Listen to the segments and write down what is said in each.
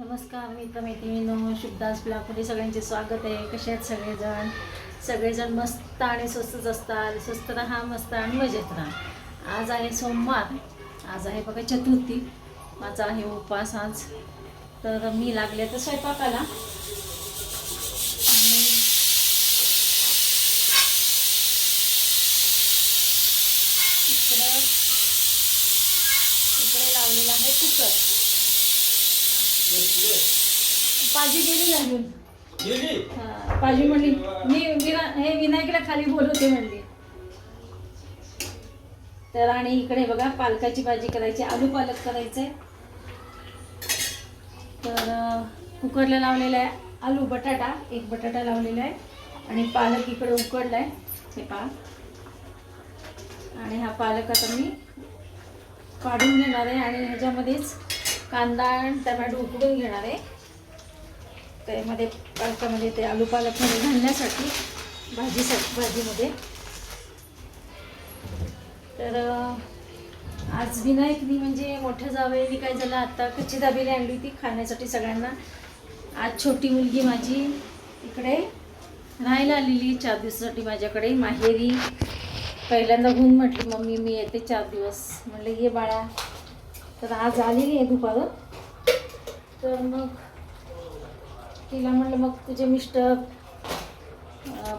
नमस्कार मित्र मैत्रिणींनो शुभदास ब्लॉकमध्ये सगळ्यांचे स्वागत आहे. कसे आहेत सगळेजण? सगळेजण मस्त आणि स्वस्तच असतात. स्वस्त राहा मस्त आणि मजेत राहा. आज आहे सोमवार. आज आहे बघा चतुर्थी. माझा आहे उपवास आज. तर मी लागले तर स्वयंपाकाला आणि इकडं इकडे लावलेला आहे कुकर पाजी गेली लागून हा, पाजी म्हणली मी विना हे विनायकला खाली बोलवते म्हणली. तर आणि इकडे बघा पालकाची भाजी करायची आलू पालक करायचे तर अं, कुकरला लावलेला आहे आलू बटाटा एक बटाटा लावलेला आहे. आणि पालक इकडे उकडला आहे हे पहा. आणि हा पालक आता मी काढून घेणार आहे आणि ह्याच्यामध्येच कांदा आणि टमॅटो उकडून घेणार आहे. त्यामध्ये पालकामध्ये ते आलू पालकमध्ये घालण्यासाठी भाजीसाठी भाजीमध्ये. तर आज विनायकनी म्हणजे मोठ्या जावयानी काय झालं आता कच्ची दाबेली आणली होती खाण्यासाठी सगळ्यांना. आज छोटी मुलगी माझी इकडे राहायला आलेली चार दिवसासाठी माझ्याकडे माहेरी. पहिल्यांदा होऊन म्हटली मम्मी मी येते चार दिवस. म्हटलं ये बाळा. तर आज आलेली आहे दुपारून तर मग तिला म्हणलं मग तुझे मिस्टर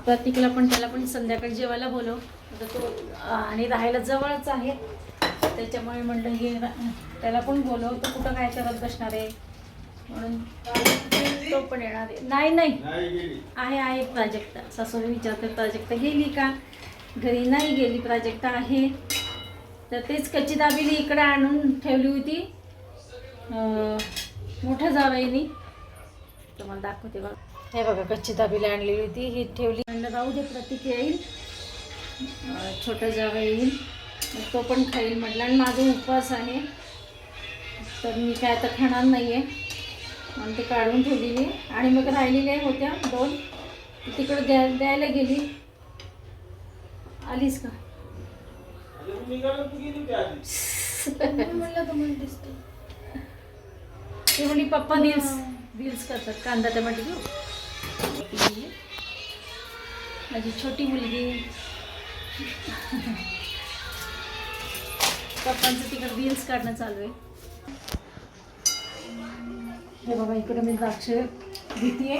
प्रतीकला पण त्याला पण संध्याकाळी जेवायला बोलव. आता तो आणि राहायला जवळच आहे. त्याच्यामुळे म्हणलं हे त्याला पण बोलव. तो कुठं काय करत बसणार आहे? म्हणून तो पण येणार आहे. नाही नाही. आहे आहे प्राजक्ता सासूने विचारते प्राजक्ता गेली का? घरी नाही गेली. प्राजक्ता आहे. तर तेच कच्ची दाबेली इकडे आणून ठेवली होती. मोठ्या जावयानी तुम्हाला दाखवते बघा. हे बघा कच्ची दाबेली आणलेली होती. ही ठेवली. म्हणलं राहू दे प्रतीक येईल. छोटं जावं येईल. तो पण खाईल म्हटलं. आणि माझा उपवास आहे. तर मी काय आता खाणार नाही आहे आणि ते काढून ठेवलेली. आणि मग राहिलेल्या होत्या दोन. तिकडे द्या द्यायला गेली. आलीस का? तू म्हणलं पप्पा रील्स रील्स करतात. कांदा टमाटे घेऊ? माझी छोटी मुलगी. पप्पांचं तिकडे रील्स काढणं चालू आहे. हे बाबा इकडे मी द्राक्ष घेते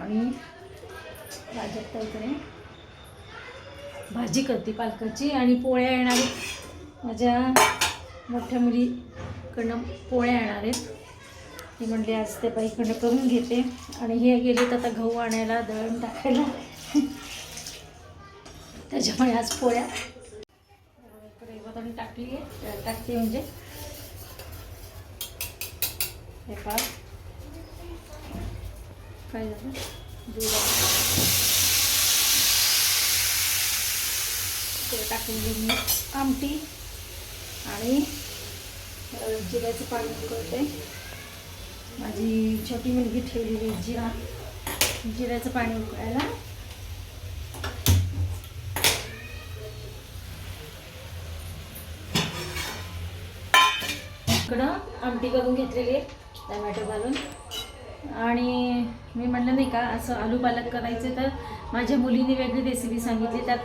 आणि प्राजक्ता इकडे भाजी करते पालकाची आणि पोळ्या येणार आहेत. माझ्या मोठ्या मुलीकडनं पोळ्या येणार आहेत. ती म्हणली आज ते बाईकडनं करून घेते. आणि हे गेलेत आता गहू आणायला दळण टाकायला. त्याच्यामुळे आज पोळ्या. टाकली आहे. टाकते म्हणजे. हे पहा. काय झालं? दूध ते टाकून घेईन मी आमटी आणि जिऱ्याचं पाणी उकळते. माझी छोटी मुलगी ठेवलेली जिरा जिऱ्याचं पाणी उकळायला. इकडं आमटी करून घेतलेली आहे टमॅटो घालून. आणि मी म्हणलं नाही का असं आलू पालक करायचं तर माझ्या मुलीने वेगळी रेसिपी सांगितली त्यात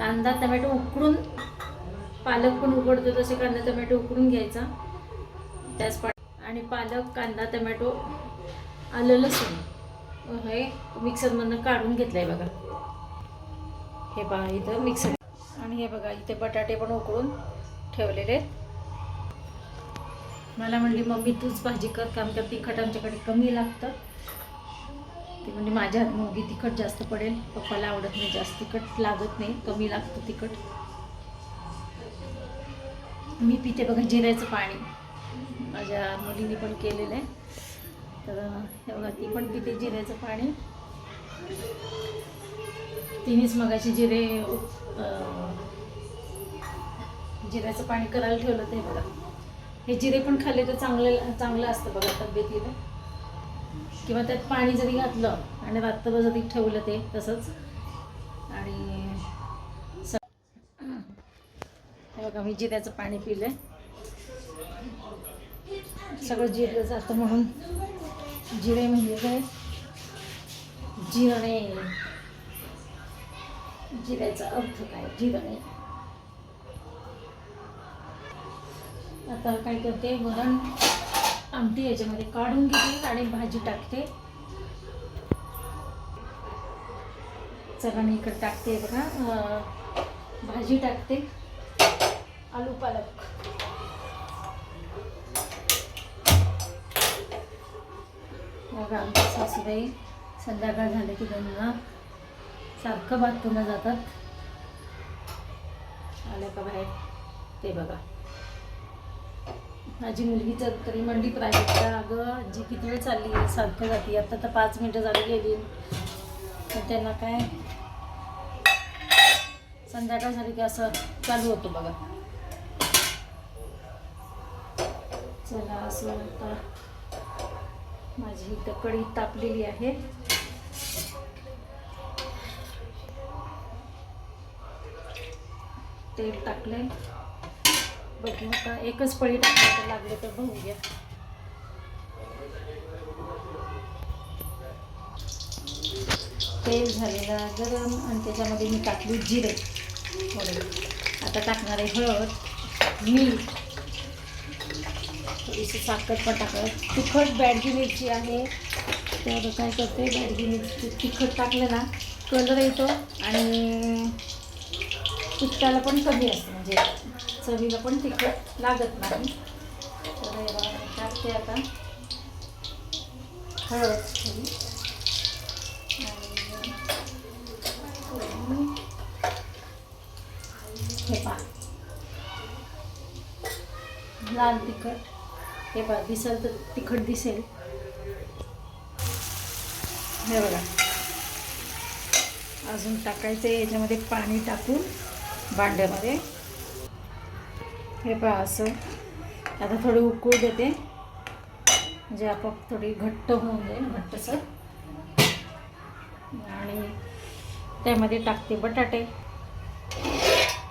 कांदा टमॅटो उकडून पालक पण उकडतो तसे कांदा टमॅटो उकडून घ्यायचा. त्याच पा आणि पालक कांदा टमॅटो आलं लसूण. हे मिक्सरमधनं काढून घेतलं आहे बघा. हे पहा इथं मिक्सर. आणि हे बघा इथे बटाटे पण उकडून ठेवलेले आहेत. मला म्हणली मम्मी तूच भाजी कर कारण का तिखट आमच्याकडे कमी लागतं. ती म्हणजे माझ्या हात मुलगी तिखट जास्त पडेल. पप्पाला आवडत नाही जास्त तिखट लागत नाही कमी लागतं तिखट. मी पिते बघा जिऱ्याचं पाणी. माझ्या मुलीने पण केलेलं आहे. तर हे बघा ती पण पिते जिऱ्याचं पाणी. तिनेच मगाशी जिरे जिऱ्याचं पाणी करायला ठेवलं ते बघा. हे जिरे पण खाल्ले तर चांगलं चांगलं असतं बघा तब्येतीला. किंवा त्यात पाणी जरी घातलं आणि रात्रभर जरी ठेवलं ते तसंच. आणि स- बघा मी जिऱ्याचं पाणी पिलं सगळं जिरलं जातं म्हणून. जिरे म्हणजे काय? जिरणे. जिऱ्याचा अर्थ काय? जिरणे. आता काय करते? वरण आमटी याच्यामध्ये काढून घेते आणि भाजी टाकते. चला मी इकडे टाकते बघा. भाजी टाकते. आलू पालक. बघा आमच्या सासूबाई संध्याकाळ झाले की त्यांना सारखं बाथरूमला जातात. आल्या का बाहेर? ते बघा. माझी मुलगीचं तरी मंडी प्रायव्हेटला अगं जी किती वेळ चालली आहे? सारखं जाते. आता तर पाच मिनटं झाली गेली. तर त्यांना काय? संध्याकाळ झाली की असं चालू होतं बघा. चला असं आता माझी इथं कढी तापलेली आहे. तेल टाकले बघू आता एकच पळी टाकायला लागले तर बघूया. तेल झालेला गरम आणि त्याच्यामध्ये मी टाकली जिरे. थोडे आता टाकणार आहे हळद मीठ. थोडीशी साखर पण टाकत तिखट बॅडगी मिरची आहे. तर काय करते बॅडगी मिरची तिखट टाकलं ना कलर येतो आणि तिखटाला पण कमी असतं म्हणजे चवीला पण तिखट लागत नाही. तर टाकते आता. हळद आणि हे पहा. लाल तिखट. हे पहा दिसेल तर तिखट दिसेल. हे बघा. अजून टाकायचं याच्यामध्ये पाणी टाकून भांड्यामध्ये. हे पहा असं. आता थोडी उकळू देते. म्हणजे आपोआप थोडी घट्ट होऊन जाईल घट्टसर. आणि त्यामध्ये टाकते बटाटे.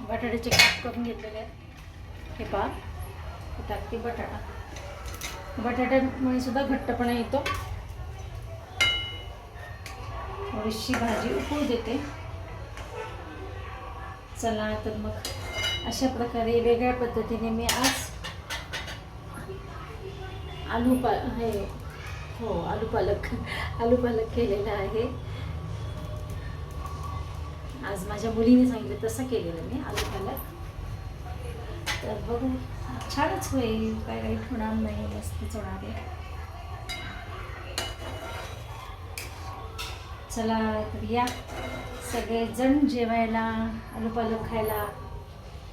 बटाट्याचे काप करून घेतलेले आहेत. हे पहा. टाकते बटाटा. बटाट्यामुळे सुद्धा घट्टपणा येतो. थोडीशी भाजी उकळू देते. चला तर मग. अशा प्रकारे वेगळ्या पद्धतीने मी आज आलू पा हे हो आलू पालक आलू पालक केलेला आहे. आज माझ्या मुलीने सांगितलं तसं केलेलं मी आलू पालक. तर बघू छानच होईल. काय काही होणार नाही मस्तच होणार आहे. चला तर या. सगळेजण जेवायला आलू पालक खायला.